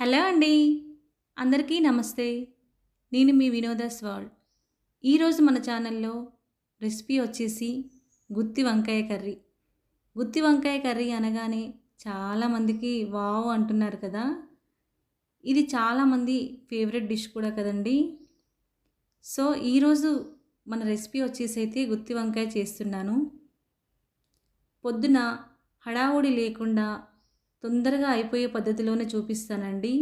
Hello అండి. అందరికీ నమస్తే. నేను మీ వినోద స్వాల్. ఈరోజు మన ఛానల్లో రెసిపీ వచ్చేసి గుత్తి వంకాయ కర్రీ. గుత్తి వంకాయ కర్రీ అనగానే చాలామందికి వావ్ అంటున్నారు కదా. ఇది చాలామంది ఫేవరెట్ డిష్ కూడా కదండి. సో ఈరోజు మన రెసిపీ వచ్చేసి అయితే గుత్తి వంకాయ చేస్తున్నాను. పొద్దున హడావుడి లేకుండా తొందరగా అయిపోయే పద్ధతిలోనే చూపిస్తానండి.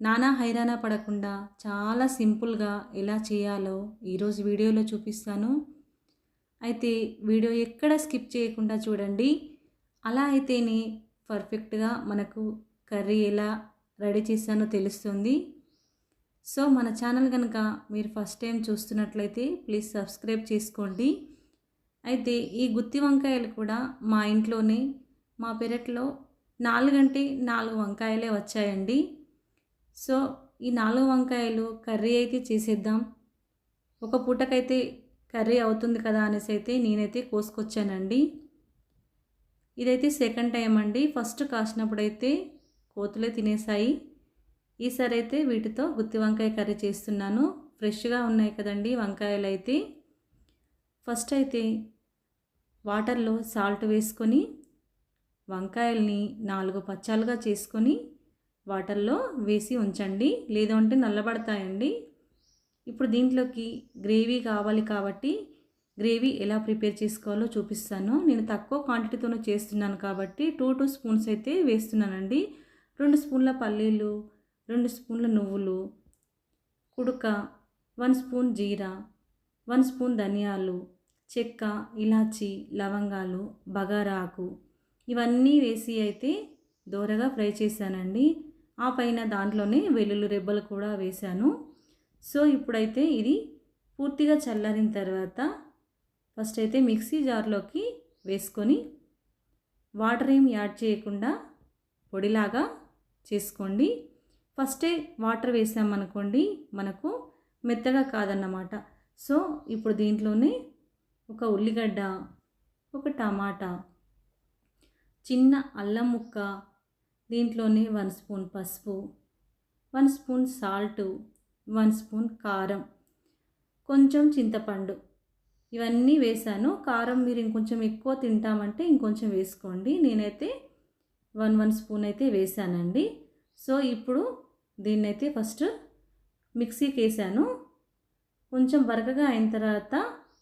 నానా హైరానా పడకుండా చాలా సింపుల్గా ఎలా చేయాలో ఈరోజు వీడియోలో చూపిస్తాను. అయితే వీడియో ఎక్కడ స్కిప్ చేయకుండా చూడండి. అలా అయితేనే పర్ఫెక్ట్గా మనకు కర్రీ ఎలా రెడీ చేశానో తెలుస్తుంది. సో మన ఛానల్ కనుక మీరు ఫస్ట్ టైం చూస్తున్నట్లయితే ప్లీజ్ సబ్స్క్రైబ్ చేసుకోండి. అయితే ఈ గుత్తి వంకాయలు కూడా మా ఇంట్లోనే మా పెరట్లో నాలుగంటే నాలుగు వంకాయలే వచ్చాయండి. సో ఈ నాలుగు వంకాయలు కర్రీ అయితే చేసేద్దాం. ఒక పూటకైతే కర్రీ అవుతుంది కదా అనేసి అయితే నేనైతే కోసుకొచ్చానండి. ఇదైతే సెకండ్ టైం అండి. ఫస్ట్ కాసినప్పుడైతే కోతులే తినేసాయి ఈసారి అయితే వీటితో గుత్తి వంకాయ కర్రీ చేస్తున్నాను. ఫ్రెష్గా ఉన్నాయి కదండి వంకాయలు అయితే ఫస్ట్ అయితే వాటర్లో సాల్ట్ వేసుకొని వంకాయల్ని నాలుగు పచ్చాలుగా చేసుకొని వాటర్లో వేసి ఉంచండి. లేదంటే నల్లబడతాయండి. ఇప్పుడు దీంట్లోకి గ్రేవీ కావాలి కాబట్టి గ్రేవీ ఎలా ప్రిపేర్ చేసుకోవాలో చూపిస్తాను. నేను తక్కువ క్వాంటిటీతోనే చేస్తున్నాను కాబట్టి టూ టూ స్పూన్స్ అయితే వేస్తున్నానండి. రెండు స్పూన్ల పల్లీలు రెండు స్పూన్ల నువ్వులు కుడుక వన్ స్పూన్ జీరా వన్ స్పూన్ ధనియాలు చెక్క ఇలాచి లవంగాలు బగారా ఆకు ఇవన్నీ వేసి అయితే దోరగా ఫ్రై చేశానండి. ఆ పైన దాంట్లోనే వెల్లుల్లి రెబ్బలు కూడా వేశాను. సో ఇప్పుడైతే ఇది పూర్తిగా చల్లారిన తర్వాత ఫస్ట్ అయితే మిక్సీ జార్లోకి వేసుకొని వాటర్ ఏం యాడ్ చేయకుండా పొడిలాగా చేసుకోండి. ఫస్టే వాటర్ వేసామనుకోండి మనకు మెత్తగా కాదన్నమాట. సో ఇప్పుడు దీంట్లోనే ఒక ఉల్లిగడ్డ ఒక టమాటా చిన్న అల్లం ముక్క దీంట్లోనే వన్ స్పూన్ పసుపు one spoon salt one spoon కారం కొంచెం చింతపండు. ఇవన్నీ వేసాను కారం మీరు ఇంకొంచెం ఎక్కువ తింటామంటే ఇంకొంచెం వేసుకోండి. నేనైతే వన్ వన్ స్పూన్ అయితే వేసానండి సో ఇప్పుడు దీన్నైతే ఫస్ట్ మిక్సీకి వేసాను కొంచెం బరకగా అయిన తర్వాత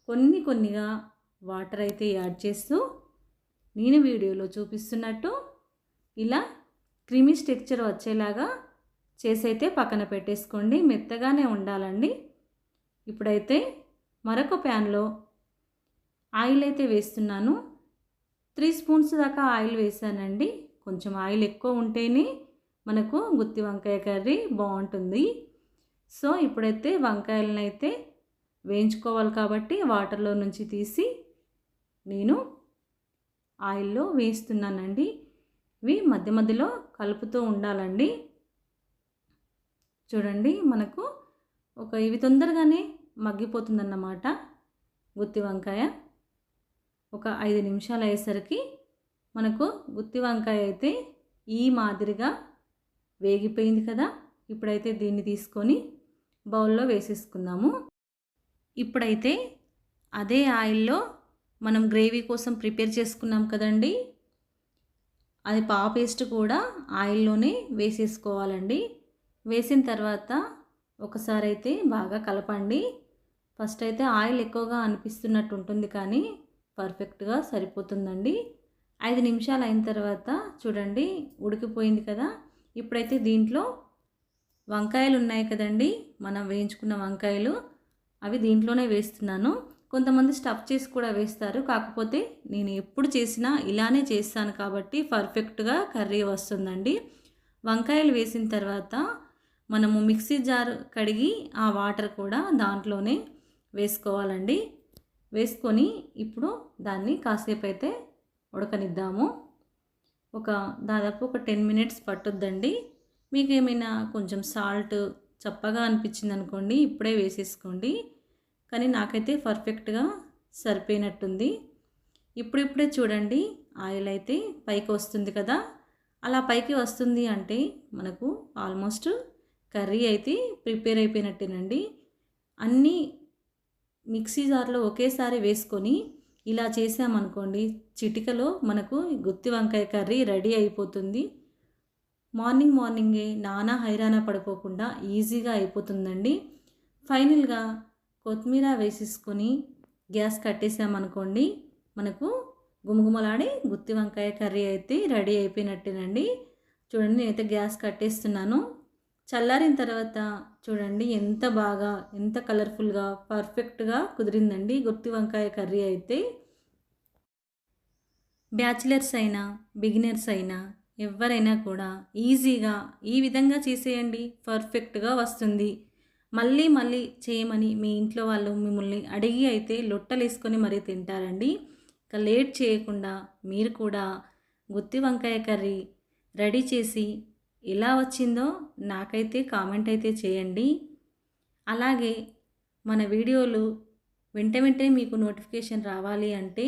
కొన్ని కొన్నిగా వాటర్ అయితే యాడ్ చేస్తూ నేను వీడియోలో చూపిస్తున్నట్టు ఇలా క్రిమి స్ట్రక్చర్ వచ్చేలాగా చేసైతే పక్కన పెట్టేసుకోండి మెత్తగానే ఉండాలండి. ఇప్పుడైతే మరొక ప్యాన్లో ఆయిల్ అయితే వేస్తున్నాను. త్రీ స్పూన్స్ దాకా ఆయిల్ వేసానండి. కొంచెం ఆయిల్ ఎక్కువ ఉంటేనే మనకు గుత్తి వంకాయ కర్రీ బాగుంటుంది. సో ఇప్పుడైతే వంకాయలను అయితే వేయించుకోవాలి కాబట్టి వాటర్లో నుంచి తీసి నేను ఆయిల్లో వేస్తున్నానండి. ఇవి మధ్య మధ్యలో కలుపుతూ ఉండాలండి. చూడండి మనకు ఒక ఇవి తొందరగానే మగ్గిపోతుందన్నమాట. గుత్తి వంకాయ ఒక ఐదు నిమిషాలు అయ్యేసరికి మనకు గుత్తి వంకాయ అయితే ఈ మాదిరిగా వేగిపోయింది కదా. ఇప్పుడైతే దీన్ని తీసుకొని బౌల్లో వేసేసుకుందాము. ఇప్పుడైతే అదే ఆయిల్లో మనం గ్రేవీ కోసం ప్రిపేర్ చేసుకున్నాం కదండి. అది పా పేస్ట్ కూడా ఆయిల్లోనే వేసేసుకోవాలండి. వేసిన తర్వాత ఒకసారి అయితే బాగా కలపండి. ఫస్ట్ అయితే ఆయిల్ ఎక్కువగా అనిపిస్తున్నట్టు ఉంటుంది కానీ పర్ఫెక్ట్గా సరిపోతుందండి. ఐదు నిమిషాలు అయిన తర్వాత చూడండి ఉడికిపోయింది కదా. ఇప్పుడైతే దీంట్లో వంకాయలు ఉన్నాయి కదండి. మనం వేయించుకున్న వంకాయలు అవి దీంట్లోనే వేస్తున్నాను. కొంతమంది స్టఫ్ చేసి కూడా వేస్తారు. కాకపోతే నేను ఎప్పుడు చేసినా ఇలానే చేస్తాను కాబట్టి పర్ఫెక్ట్గా కర్రీ వస్తుందండి. వంకాయలు వేసిన తర్వాత మనము మిక్సీ జార్ కడిగి ఆ వాటర్ కూడా దాంట్లోనే వేసుకోవాలండి. వేసుకొని ఇప్పుడు దాన్ని కాసేపు అయితే ఉడకనిద్దాము. ఒక దాదాపు ఒక టెన్ మినిట్స్ పట్టుద్దండి. మీకు ఏమైనా కొంచెం సాల్ట్ చప్పగా అనిపించింది అనుకోండి ఇప్పుడే వేసేసుకోండి. కానీ నాకైతే పర్ఫెక్ట్గా సరిపోయినట్టుంది. ఇప్పుడిప్పుడే చూడండి ఆయిల్ అయితే పైకి వస్తుంది కదా. అలా పైకి వస్తుంది అంటే మనకు ఆల్మోస్ట్ కర్రీ అయితే ప్రిపేర్ అయిపోయినట్టేనండి. అన్నీ మిక్సీ జార్లో ఒకేసారి వేసుకొని ఇలా చేసామనుకోండి చిటికలో మనకు గుత్తి వంకాయ కర్రీ రెడీ అయిపోతుంది. మార్నింగ్ మార్నింగే నానా హైరాణ పడిపోకుండా ఈజీగా అయిపోతుందండి. ఫైనల్గా కొత్తిమీర వేసేసుకొని గ్యాస్ కట్టేసామనుకోండి మనకు గుమగుమలాడే గుత్తి వంకాయ కర్రీ అయితే రెడీ అయిపోయినట్టేనండి. చూడండి నేనైతే గ్యాస్ కట్టేస్తున్నాను. చల్లారిన తర్వాత చూడండి ఎంత బాగా ఎంత కలర్ఫుల్గా పర్ఫెక్ట్గా కుదిరిందండి గుత్తి వంకాయ కర్రీ అయితే. బ్యాచిలర్స్ అయినా బిగినర్స్ అయినా ఎవరైనా కూడా ఈజీగా ఈ విధంగా చేసేయండి. పర్ఫెక్ట్గా వస్తుంది. మళ్ళీ మళ్ళీ చేయమని మీ ఇంట్లో వాళ్ళు మిమ్మల్ని అడిగి అయితే లొట్టలేసుకొని మరీ తింటారండి. ఇక లేట్ చేయకుండా మీరు కూడా గుత్తి వంకాయ కర్రీ రెడీ చేసి ఎలా వచ్చిందో నాకైతే కామెంట్ అయితే చేయండి. అలాగే మన వీడియోలు వెంట వెంటనే మీకు నోటిఫికేషన్ రావాలి అంటే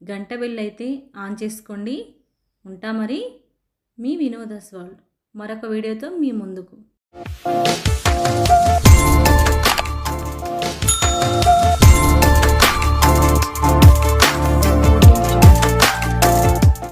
గంట బెల్ అయితే ఆన్ చేసుకోండి. ఉంటా మరి మీ వినోద స్వాల్డ్ మరొక వీడియోతో మీ ముందుకు. Thank you.